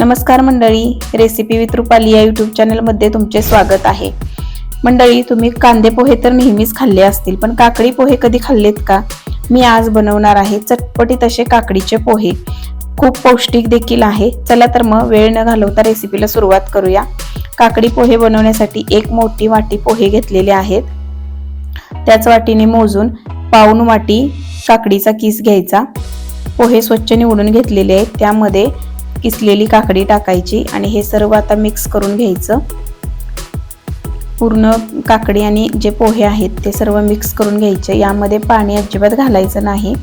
नमस्कार मंडळी recipe with Rupali या यूट्यूब चॅनलमध्ये तुमचे स्वागत आहे. मंडळी तुम्ही कांदे पोहे तर नेहमीच खाल्ले असतील पण काकडी पोहे कधी खाल्लेत का? मी आज बनवणार आहे चटपटीत असे काकडीचे पोहे. खूप पौष्टिक देखील आहे. चला तर मग वेळ न घालवता रेसिपीला सुरुवात करूया. काकडी पोहे बनवण्यासाठी एक मोठी वाटी पोहे घेतलेले आहेत. त्याच वाटीने मोजून पाऊन वाटी काकडीचा किस घ्यायचा. पोहे स्वच्छ निवडून घेतलेले आहेत. त्यामध्ये किसलेली काकडी टाकायची आणि हे सर्व आता मिक्स करून घ्यायचं. पूर्ण काकडी आणि जे पोहे आहेत ते सर्व मिक्स करून घ्यायचे. यामध्ये पाणी अजिबात घालायचं नाही.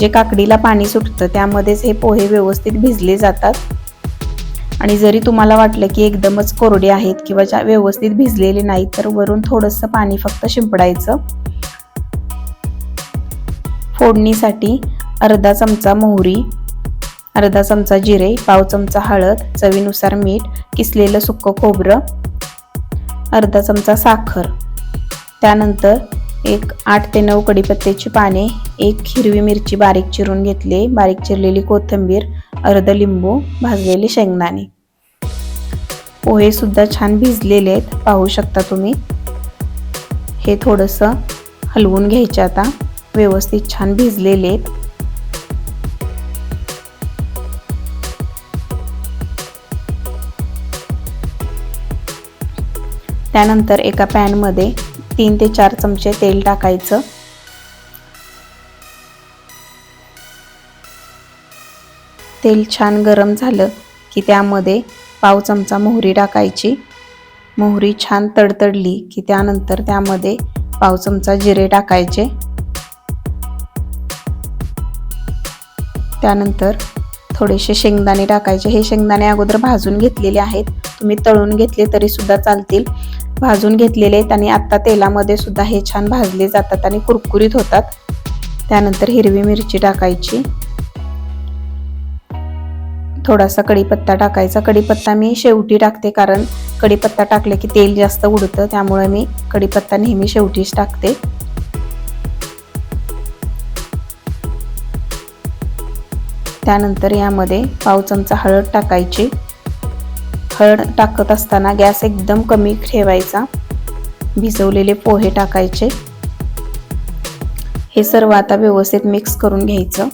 जे काकडीला पाणी सुटतं त्यामध्येच हे पोहे व्यवस्थित भिजले जातात. आणि जरी तुम्हाला वाटलं की एकदमच कोरडे आहेत किंवा ज्या व्यवस्थित भिजलेले नाही तर वरून थोडंसं पाणी फक्त शिंपडायचं. फोडणीसाठी अर्धा चमचा मोहरी अर्धा चमचा जिरे पाव चमचा हळद चवीनुसार मीठ किसलेलं सुक्कं खोबरं अर्धा चमचा साखर. त्यानंतर एक आठ ते नऊ कढीपत्त्याची पाने एक हिरवी मिरची बारीक चिरून घेतली बारीक चिरलेली कोथिंबीर अर्ध लिंबू भाजलेले शेंगदाणे. पोहे सुद्धा छान भिजलेले आहेत पाहू शकता तुम्ही. हे थोडंसं हलवून घ्यायचे आता. व्यवस्थित छान भिजलेले आहेत. त्यानंतर एका पॅनमध्ये तीन ते चार चमचे तेल टाकायचं. तेल छान गरम झालं की त्यामध्ये पाव चमचा मोहरी टाकायची. मोहरी छान तडतडली की त्यानंतर त्यामध्ये पाव चमचा जिरे टाकायचे. त्यानंतर थोडेसे शेंगदाणे टाकायचे. हे शेंगदाणे अगोदर भाजून घेतलेले आहेत. तुम्ही तळून घेतले तरी सुद्धा चालतील. भाजून घेतलेले आहेत आणि आत्ता तेलामध्ये सुद्धा हे छान भाजले जातात आणि कुरकुरीत होतात. त्यानंतर हिरवी मिरची टाकायची. थोडासा कढीपत्ता टाकायचा. कढीपत्ता मी शेवटी टाकते कारण कढीपत्ता टाकले की तेल जास्त उडतं त्यामुळे मी कढीपत्ता नेहमी शेवटीच टाकते. त्यानंतर यामध्ये पाव चमचा हळद टाकायची. हळद टाकत असताना गॅस एकदम कमी ठेवायचा. भिजवलेले पोहे टाकायचे. हे सर्व आता व्यवस्थित मिक्स करून घ्यायचं.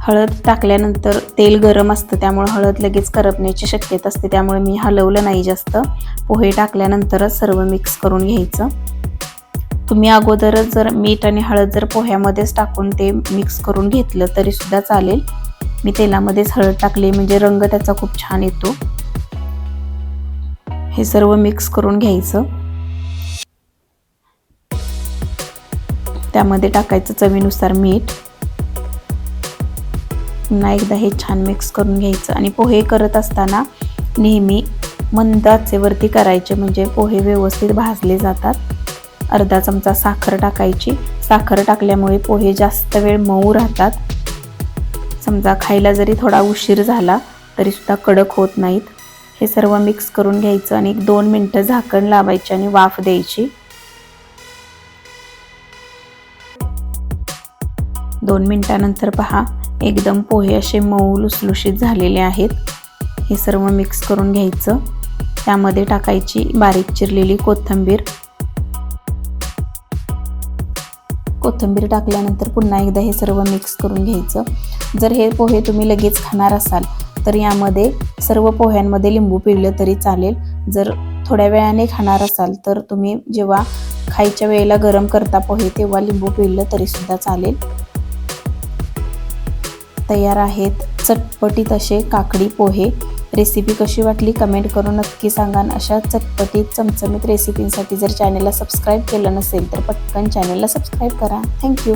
हळद टाकल्यानंतर तेल गरम असतं त्यामुळे हळद लगेच करपण्याची शक्यता असते. त्यामुळे मी हलवलं नाही जास्त. पोहे टाकल्यानंतरच सर्व मिक्स करून घ्यायचं. तुम्ही अगोदरच जर मीठ आणि हळद जर पोह्यामध्येच टाकून ते मिक्स करून घेतलं तरीसुद्धा चालेल. मी तेलामध्येच हळद टाकली म्हणजे रंग त्याचा खूप छान येतो. हे सर्व मिक्स करून घ्यायचं. त्यामध्ये टाकायचं चवीनुसार मीठ. पुन्हा एकदा हे छान मिक्स करून घ्यायचं. आणि पोहे करत असताना नेहमी मंद आचेवरती करायचे म्हणजे पोहे व्यवस्थित भाजले जातात. अर्धा चमचा साखर टाकायची. साखर टाकल्यामुळे पोहे जास्त वेळ मऊ राहतात. समजा खायला जरी थोडा उशीर झाला तरीसुद्धा कडक होत नाहीत. हे सर्व मिक्स करून घ्यायचं आणि एक दोन मिनटं झाकण लावायची आणि वाफ द्यायची. दोन मिनटानंतर पहा एकदम पोहे असे मऊ लुसलुशीत झालेले आहेत. हे सर्व मिक्स करून घ्यायचं. त्यामध्ये टाकायची बारीक चिरलेली कोथिंबीर. कोथिंबीर टाकल्यानंतर पुन्हा एकदा हे सर्व मिक्स करून घ्यायचं. जर हे पोहे तुम्ही लगेच खाणार असाल तर यामध्ये सर्व पोह्यांमध्ये लिंबू पिळलं तरी चालेल. जर थोड्या वेळाने खाणार असाल तर तुम्ही जेव्हा खायच्या वेळेला गरम करता पोहे तेव्हा लिंबू पिळलं तरीसुद्धा चालेल. तयार आहेत चटपटीत असे काकडी पोहे. रेसिपी कशी वाटली कमेंट करून नक्की सांगा अशा चटपटीत चमचमीत रेसिपींसाठी जर चॅनलला सबस्क्राईब केलं नसेल तर पटकन चॅनलला सबस्क्राईब करा. थँक्यू